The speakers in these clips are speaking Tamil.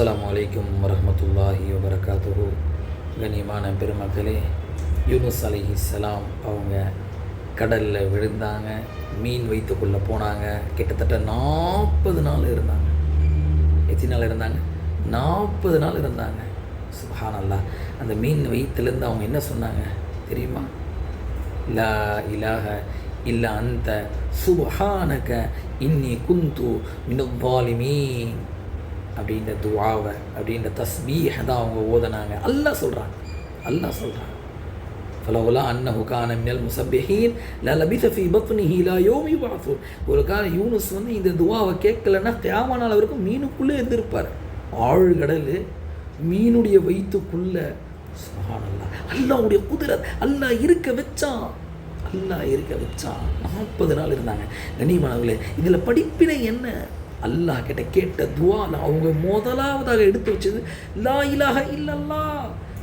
அஸ்லாம் வலைக்கம் வரமத்துல்லாஹி வபரகாத்துஹு. கண்ணியமான பெருமக்களே யூனுஸ் அலைஹிஸ்ஸலாம் அவங்க கடலில் விழுந்தாங்க மீன் வைத்துக்குள்ளே போனாங்க. கிட்டத்தட்ட நாற்பது நாள் இருந்தாங்க. எத்தனை நாள் இருந்தாங்க? நாற்பது நாள் இருந்தாங்க. சுபஹானல்லாஹ். அந்த மீன் வயிற்றுலேருந்து அவங்க என்ன சொன்னாங்க தெரியுமா? லா இலாஹ இல்ல அந்த சுபஹானக இன்னி குந்து மினவாலிமீன் அப்படின்ற துவாவை அப்படின்ற தஸ்பீஹ தான் அவங்க ஓதனாங்க. அல்லாஹ் சொல்கிறாங்க அல்லாஹ் சொல்கிறாங்க ஃபலவுலா அன்னஹு கான மினல் முசப்பிஹீன் ல லபித ஃபீ பத்னிஹி லா யோமி யபஅஸூன் ஒரு கால யூனுஸ் வந்து இந்த துவாவை கேட்கலன்னா கியாமனால் அவருக்கும் மீனுக்குள்ளே இருந்திருப்பார். ஆழ்கடல் மீனுடைய வயிற்றுக்குள்ளே சுகானல்லா அல்லாவுடைய குதிரத் அல்லாஹ் இருக்க வச்சான். அல்லாஹ் இருக்க வச்சான். நாற்பது நாள் இருந்தாங்க. கண்ணியமானவர்களே இதில் படிப்பினை என்ன? அல்லாஹ் கிட்ட கேட்ட துவால அவங்க முதலாவதாக எடுத்து வச்சது லா இலாக இல்லல்லா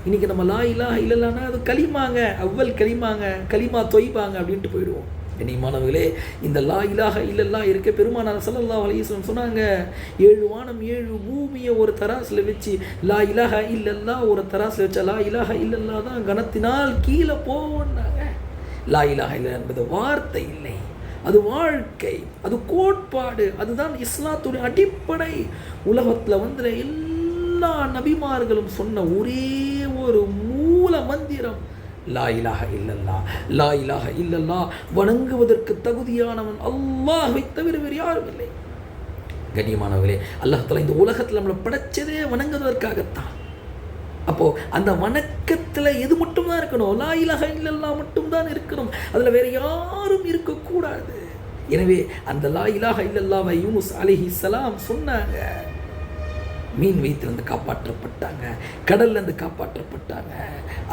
இன்னைக்கு நம்ம லா இலாக இல்லல்லான்னா அது களிமாங்க அவ்வல் களிமாங்க களிமா தொய்பாங்க அப்படின்ட்டு போயிடுவோம். கண்ணியமானவர்களே இந்த லா இலாக இல்லல்லா இருக்க பெருமானார் சல்லல்லா அலைஹி சொன்னாங்க ஏழு வானம் ஏழு பூமியை ஒரு தராசில் வச்சு லா இலாஹ இல்லல்லா ஒரு தராசில் வச்சா லா இலாக இல்லல்லா தான் கணத்தினால் கீழே போவோன்னாங்க லா இலாக இல்லை என்பது வார்த்தை இல்லை. அது வாழ்க்கை அது கோட்பாடு அதுதான் இஸ்லாத்துடைய அடிப்படை. உலகத்தில் வந்து எல்லா நபிமார்களும் சொன்ன ஒரே ஒரு மூல மந்திரம் லா இலாக இல்லல்லா லா இலாஹ இல்லல்லா வணங்குவதற்கு தகுதியானவன் அல்லாஹை தவிர வேறு யாரும் இல்லை. கண்ணியமானவர்களே அல்லாஹ் இந்த உலகத்தில் நம்மளை படைச்சதே வணங்குவதற்காகத்தான். அப்போது அந்த வணக்கத்தில் எது மட்டும்தான் இருக்கணும்? லா இலஹ மட்டும்தான் இருக்கணும். அதில் வேறு யாரும் இருக்கக்கூடாது. எனவே அந்த லா இலாஹ இல்லல்லாவை யூனுஸ் அலிஹி சலாம் சொன்னாங்க. மீன் வயிற்றிலிருந்து காப்பாற்றப்பட்டாங்க கடல்லேருந்து காப்பாற்றப்பட்டாங்க.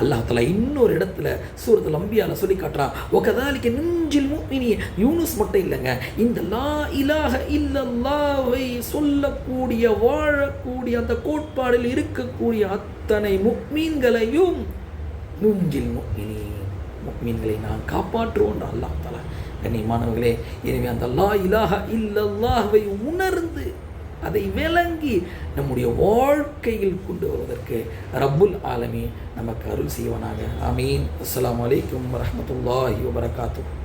அல்லாஹால இன்னொரு இடத்துல சூரத்தில் அம்பியால சொல்லி காட்டுறான். ஒகதாலிக்கு நெஞ்சில் மூமினி யூனுஸ் மட்டும் இல்லைங்க. இந்த லா இலாக இல்லல்லாவை சொல்லக்கூடிய வாழக்கூடிய அந்த கோட்பாடில் இருக்கக்கூடிய அத்தனை முக்மீன்களையும் நுஞ்சில் முக்மினி முக்மீன்களை நான் காப்பாற்றுவோன்ற அல்லாஹ் தலா கண்ணியமானவர்களே எனவே அந்த லா இலாஹ இல்லல்லாவை உணர்ந்து அதை விளங்கி நம்முடைய வாழ்க்கையில் கொண்டு வருவதற்கு ரப்புல் ஆலமி நமக்கு அருள் செய்வனாக. அமீன் அஸ்லாம் வலைக்கம் வரமத்துல்லாஹி வபரகாத்துஹு.